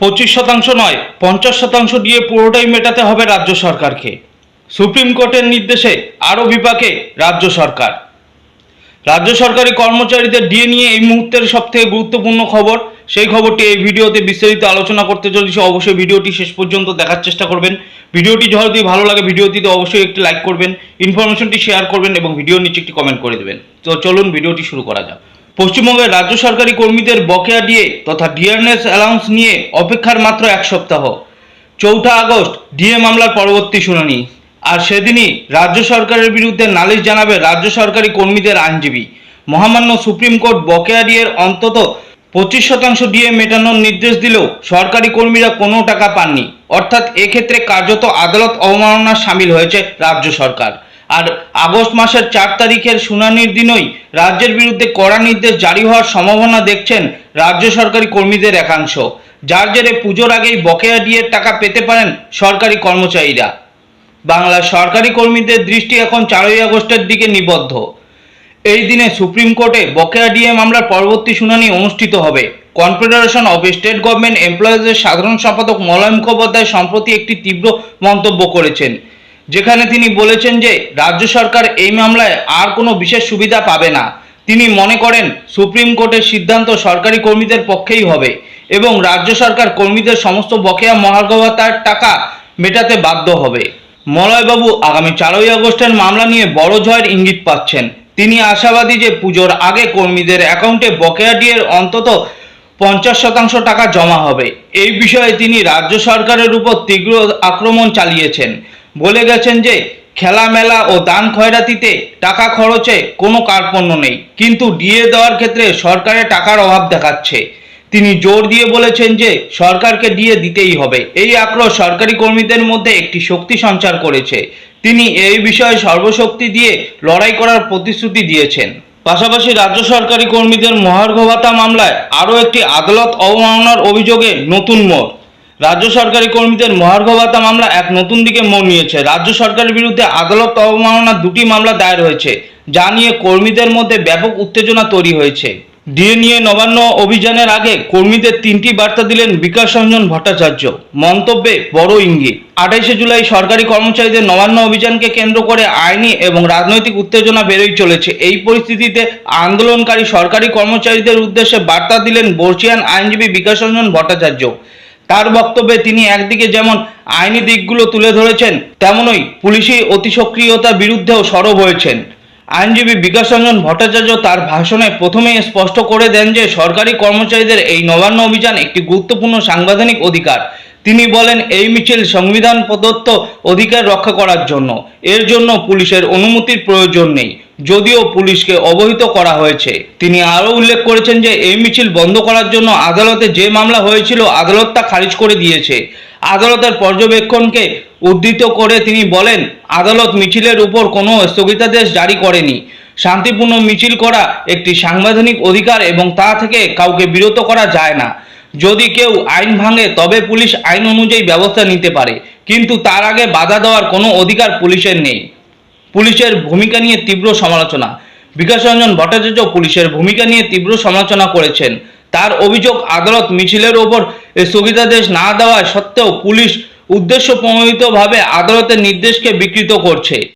পঁচিশ শতাংশ নয়, পঞ্চাশ শতাংশ দিয়ে পুরোটাই মেটাতে হবে রাজ্য সরকারকে। সুপ্রিম কোর্টের নির্দেশে আরও বিপাকে রাজ্য সরকার। রাজ্য সরকারি কর্মচারীদের ডিএ নিয়ে এই মুহূর্তের সব থেকে গুরুত্বপূর্ণ খবর, সেই খবরটি এই ভিডিওতে বিস্তারিত আলোচনা করতে চলেছি। অবশ্যই ভিডিওটি শেষ পর্যন্ত দেখার চেষ্টা করবেন। ভিডিওটি যদি ভালো লাগে ভিডিওটিতে অবশ্যই একটি লাইক করবেন, ইনফরমেশনটি শেয়ার করবেন এবং ভিডিওর নিচে একটি কমেন্ট করে দেবেন। তো চলুন ভিডিওটি শুরু করা যাক। পশ্চিমবঙ্গের রাজ্য সরকারি কর্মীদের বকেয়া ডিএ তথা ডিয়ারনেস অ্যালাউন্স নিয়ে অপেক্ষার মাত্র এক সপ্তাহ। চৌঠা আগস্ট, ডিএ মামলার পরবর্তী শুনানি। আর সেদিনই রাজ্য সরকারের বিরুদ্ধে নালিশ জানাবে রাজ্য সরকারি কর্মীদের আইনজীবী। মহামান্য সুপ্রিম কোর্ট বকেয়া ডিএর অন্তত পঁচিশ শতাংশ ডিএ মেটানোর নির্দেশ দিলেও সরকারি কর্মীরা কোনো টাকা পাননি। অর্থাৎ এক্ষেত্রে কার্যত আদালত অবমাননা সামিল হয়েছে রাজ্য সরকার। আর আগস্ট মাসের চার তারিখের শুনানির দিনই রাজ্যের বিরুদ্ধে কড়া নির্দেশ জারি হওয়ার সম্ভাবনা দেখছেন রাজ্য সরকারি কর্মীদের একাংশ। যার জেরে পুজোর আগেই বকেয়া ডিএর টাকা পেতে পারেন সরকারি কর্মচারীরা। বাংলার সরকারি কর্মীদের দৃষ্টি এখন চারই আগস্টের দিকে নিবদ্ধ। এই দিনে সুপ্রিম কোর্টে বকেয়া ডিএ মামলার পরবর্তী শুনানি অনুষ্ঠিত হবে। কনফেডারেশন অফ স্টেট গভর্নমেন্ট এমপ্লয়িজের সাধারণ সম্পাদক মলয় মুখোপাধ্যায় সম্প্রতি একটি তীব্র মন্তব্য করেছেন। যেখানে তিনি বলেছেন যে, রাজ্য সরকার এই মামলায় আর কোনো বিশেষ সুবিধা পাবে না। তিনি মনে করেন, সুপ্রিম কোর্টের সিদ্ধান্ত সরকারি কর্মীদের পক্ষেই হবে এবং রাজ্য সরকার কর্মীদের সমস্ত বকেয়া মহার্ঘ ভাতার টাকা মেটাতে বাধ্য হবে। মলয়বাবু আগামী চারই আগস্টের মামলা নিয়ে বড় জয়ের ইঙ্গিত পাচ্ছেন। তিনি আশাবাদী যে পুজোর আগে কর্মীদের অ্যাকাউন্টে বকেয়া ডিএর অন্তত পঞ্চাশ শতাংশ টাকা জমা হবে। এই বিষয়ে তিনি রাজ্য সরকারের উপর তীব্র আক্রমণ চালিয়েছেন। বলে গেছেন যে খেলা মেলা ও দান খয়রাতিতে টাকা খরচে কোনো কার্পণ্য নেই। কিন্তু ডিএ দেওয়ার ক্ষেত্রে সরকারের টাকার অভাব দেখাচ্ছে। তিনি জোর দিয়ে বলেছেন যে, সরকারকে দিয়ে দিতেই হবে। এই আক্রোশ সরকারি কর্মীদের মধ্যে একটি শক্তি সঞ্চার করেছে। তিনি এই বিষয়ে সর্বশক্তি দিয়ে লড়াই করার প্রতিশ্রুতি দিয়েছেন। পাশাপাশি রাজ্য সরকারি কর্মীদের মহার্ঘ ভাতা মামলায় আরও একটি আদালত অবমাননার অভিযোগে নতুন মোড়। রাজ্য সরকারি কর্মীদের মহার্ঘ ভাতা মামলা এক নতুন দিকে মোড় নিয়েছে। রাজ্য সরকারের বিরুদ্ধে আদালত অবমাননার দুটি মামলা দায়ের হয়েছে, যা নিয়ে কর্মীদের মধ্যে ব্যাপক উত্তেজনা তৈরি হয়েছে। ডিএ নিয়ে নবান্ন অভিযানের আগে কর্মীদের তিনটি বার্তা দিলেন বিকাশ রঞ্জন ভট্টাচার্য। মন্তব্যে বড় ইঙ্গিত। আঠাইশে জুলাই সরকারি কর্মচারীদের নবান্ন অভিযানকে কেন্দ্র করে আইনি এবং রাজনৈতিক উত্তেজনা বেড়েই চলেছে। এই পরিস্থিতিতে আন্দোলনকারী সরকারি কর্মচারীদের উদ্দেশ্যে বার্তা দিলেন বর্ষিয়ান আইনজীবী বিকাশ রঞ্জন ভট্টাচার্য। তার বক্তব্যে তিনি একদিকে যেমন আইনি দিকগুলো তুলে ধরেছেন, তেমনই পুলিশি অতিসক্রিয়তার বিরুদ্ধেও সরব হয়েছেন। আইনজীবী বিকাশ রঞ্জন ভট্টাচার্য তার ভাষণে প্রথমেই স্পষ্ট করে দেন যে, সরকারি কর্মচারীদের এই নবান্ন অভিযান একটি গুরুত্বপূর্ণ সাংবিধানিক অধিকার। তিনি বলেন, এই মিছিল সংবিধান প্রদত্ত অধিকার রক্ষা করার জন্য। এর জন্য পুলিশের অনুমতির প্রয়োজন নেই। যদিও পুলিশকে অবহিত করা হয়েছে। তিনি আরও উল্লেখ করেছেন যে, এই মিছিল বন্ধ করার জন্য আদালতে যে মামলা হয়েছিল আদালত তা খারিজ করে দিয়েছে। আদালতের পর্যবেক্ষণকে উদ্ধৃত করে তিনি বলেন, আদালত মিছিলের উপর কোনো স্থগিতাদেশ জারি করেনি। শান্তিপূর্ণ মিছিল করা একটি সাংবিধানিক অধিকার এবং তা থেকে কাউকে বিরত করা যায় না। যদি কেউ আইন ভাঙে, তবে পুলিশ আইন অনুযায়ী ব্যবস্থা নিতে পারে। কিন্তু তার আগে বাধা দেওয়ার কোনো অধিকার পুলিশের নেই। পুলিশের ভূমিকা নিয়ে তীব্র সমালোচনা। বিকাশ রঞ্জন ভট্টাচার্য পুলিশের ভূমিকা নিয়ে তীব্র সমালোচনা করেছেন। তার অভিযোগ, আদালত মিছিলের ওপর স্থগিতাদেশ না দেওয়া সত্ত্বেও পুলিশ উদ্দেশ্য প্রণোদিতভাবে আদালতের নির্দেশকে বিকৃত করছে।